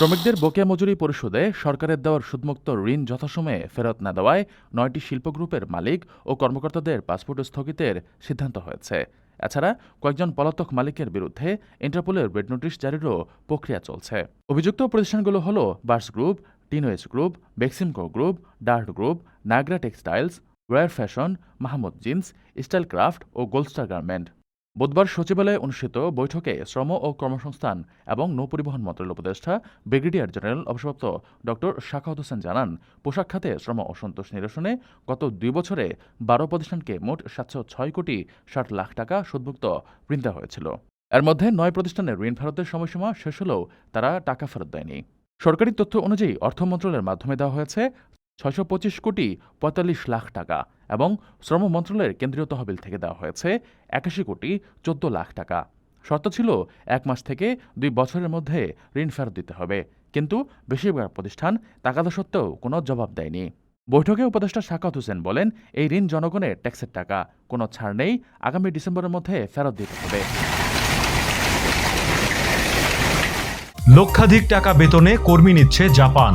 শ্রমিকদের বকেয়া মজুরি পরিশোধে সরকারের দেওয়ার সুদমুক্ত ঋণ যথাসময়ে ফেরত না দেওয়ায় নয়টি শিল্প গ্রুপের মালিক ও কর্মকর্তাদের পাসপোর্ট স্থগিতের সিদ্ধান্ত হয়েছে। এছাড়া কয়েকজন পলাতক মালিকের বিরুদ্ধে ইন্টারপোলের রেড নোটিশ জারিরও প্রক্রিয়া চলছে। অভিযুক্ত প্রতিষ্ঠানগুলো হল বার্স গ্রুপ টিনওয়েজ group, Beximco group, dirt group, Nagra textiles war fashion, Mahmud jeans, style craft ও গোল্ডস্টার গার্মেন্ট। বুধবার সচিবালয়ে অনুষ্ঠিত বৈঠকে শ্রম ও কর্মসংস্থান এবং নৌপরিবহন মন্ত্রণালয় উপদেষ্টা, ব্রিগেডিয়ার জেনারেল অবসরপ্রাপ্ত ড শাখাওয়াত হোসেন জানান, পোশাক খাতে শ্রম অসন্তোষ নিরসনে গত দুই বছরে বারো প্রতিষ্ঠানকে মোট সাতশো ছয় কোটি ষাট লাখ টাকা সুদমুক্ত ঋণ দেওয়া হয়েছিল। এর মধ্যে নয় প্রতিষ্ঠানের ঋণ ফেরতের সময়সীমা শেষ হলেও তারা টাকা ফেরত দেয়নি। সরকারি তথ্য অনুযায়ী অর্থ মন্ত্রণালয়ের মাধ্যমে দেওয়া হয়েছে ছয়শো পঁচিশ কোটি পঁয়তাল্লিশ লাখ টাকা এবং শ্রম মন্ত্রণালয়ের কেন্দ্রীয় তহবিল থেকে দেওয়া হয়েছে একাশি কোটি চোদ্দ লাখ টাকা। শর্ত ছিল এক মাস থেকে দুই বছরের মধ্যে ঋণ ফেরত দিতে হবে। কিন্তু বেশিরভাগ প্রতিষ্ঠান তাকাদা সত্ত্বেও কোনো জবাব দেয়নি। বৈঠকে উপদেষ্টা শাকাত হোসেন বলেন, এই ঋণ জনগণের ট্যাক্সের টাকা। কোনো ছাড় নেই, আগামী ডিসেম্বরের মধ্যে ফেরত দিতে হবে। লক্ষাধিক টাকা বেতনে কর্মী নিচ্ছে জাপান।